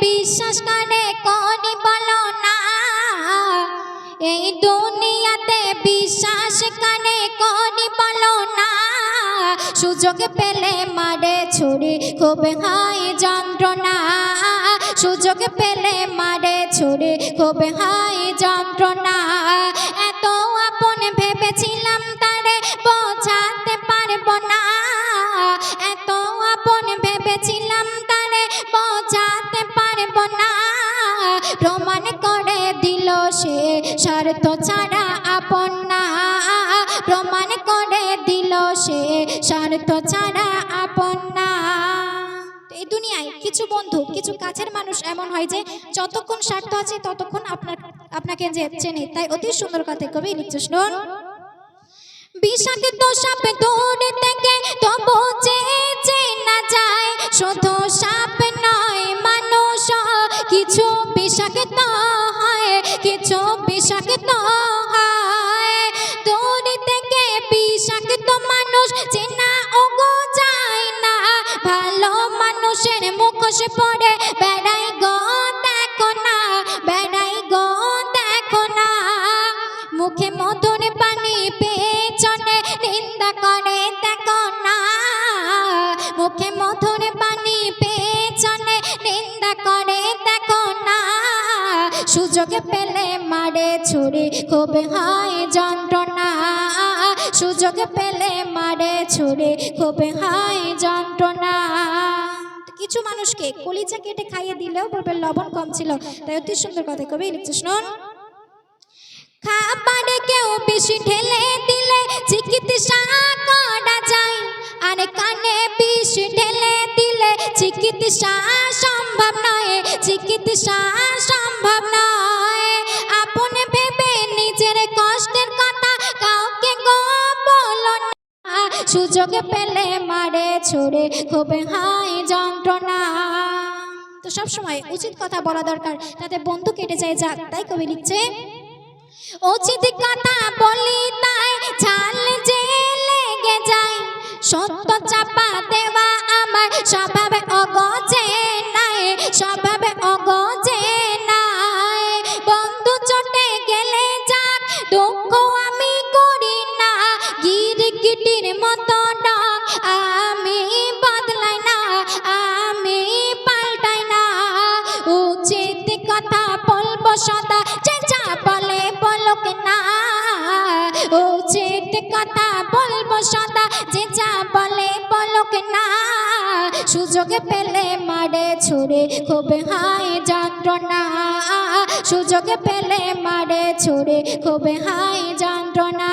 বিশ্বাস কানে করি বলো না। এই দুনিয়াতে বিশ্বাস কানে করি বলো না। সুযোগ পেলে মারে ছুরি, খুব হাই যন্ত্রণা। সুযোগ পেলে মারে ছুরি, খুব হাই যন্ত্রণা। প্রমাণ করে দিল সে। স্বার্থ ছাড়া আপন না। প্রমাণ করে দিল সে। স্বার্থ ছাড়া আপন না। এই দুনিয়ায় কিছু বন্ধু, কিছু কাছের মানুষ এমন হয় যে যতক্ষণ স্বার্থ আছে ততক্ষণ আপনার, আপনাকে যে চেনে, তাই অতি সুন্দর কথা কবি লিখছে শুনুন বিষাক্ত সাপ দৌড়ে থেকে তবু চেয়ে না যায়। শুধু মানুষ চেনা ওগো যায় না। ভালো মানুষের মুখোশ পড়ে বেড়াই গো দেখো না, বেড়াই গো দেখো না। মুখে মধুর পানি পেছনে নিন্দা করে দেখো না। মুখে মধুর পানি পেছনে নিন্দা করে দেখো না। সুযোগ পেলে মারে ছুরি, খুব হয় যন্ত্রণা। সুযোগ পেলে মারে ছুরি খুব হয় যন্ত্রণা। কিছু মানুষকে কলিজা কেটে খাইয়ে দিলেও বলবে লবণ কম ছিল, তাই অতি সুন্দর কথা কবি লিখছে শুনুন। খাবারে কেউ বেশি ঢেলে দিলে চিকিৎসা করা যায়, আর কানে বেশি ঢেলে দিলে চিকিৎসা সম্ভব নয়, চিকিৎসা সম্ভব নয়। সুযোগ পেলে মারে ছুড়ে, খুব হাই যন্ত্রণা। তো সব সময় উচিত কথা বলা দরকার, তাতে বন্ধু কেটে যায় যাক তাই কবি লিখছে, উচিত কথা বলি তাই ছাল যে লেগে যায় সত্য চাপা দেওয়া আমার স্বভাবে বলুক না। উচিত কথা বলব সদা, যে যা বলে বলুক না। সুযোগ পেলে মারে ছুড়ে, খুব হাই যন্ত্রণা। সুযোগ পেলে মারে ছুড়ে, খুব হাই যন্ত্রণা।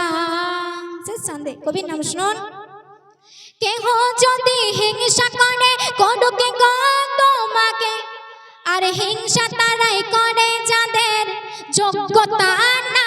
সন্দে কবির নাম শুনুন। কেহ যদি হিংসা করে, করুক তোমাকে। আর হিংসা তারাই করে যাদের যোগ্যতা না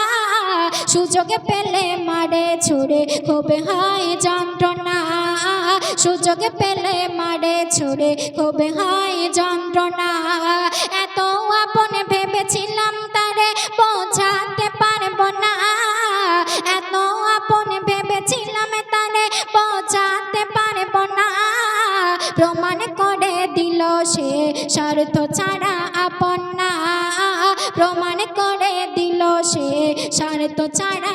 সুযোগে পেলে মারে ছুড়ে, খুব হয় যন্ত্রণা। সুযোগে পেলে মারে ছুড়ে, খুব হয় যন্ত্রণা। এত আপন ভেবেছিলাম তারে বোঝাতে পারব না। এত আপন ভেবেছিলাম তারে বোঝাতে পারব না। প্রমাণ করে দিল সে স্বার্থ ছাড়া আপন দিল ছাড়া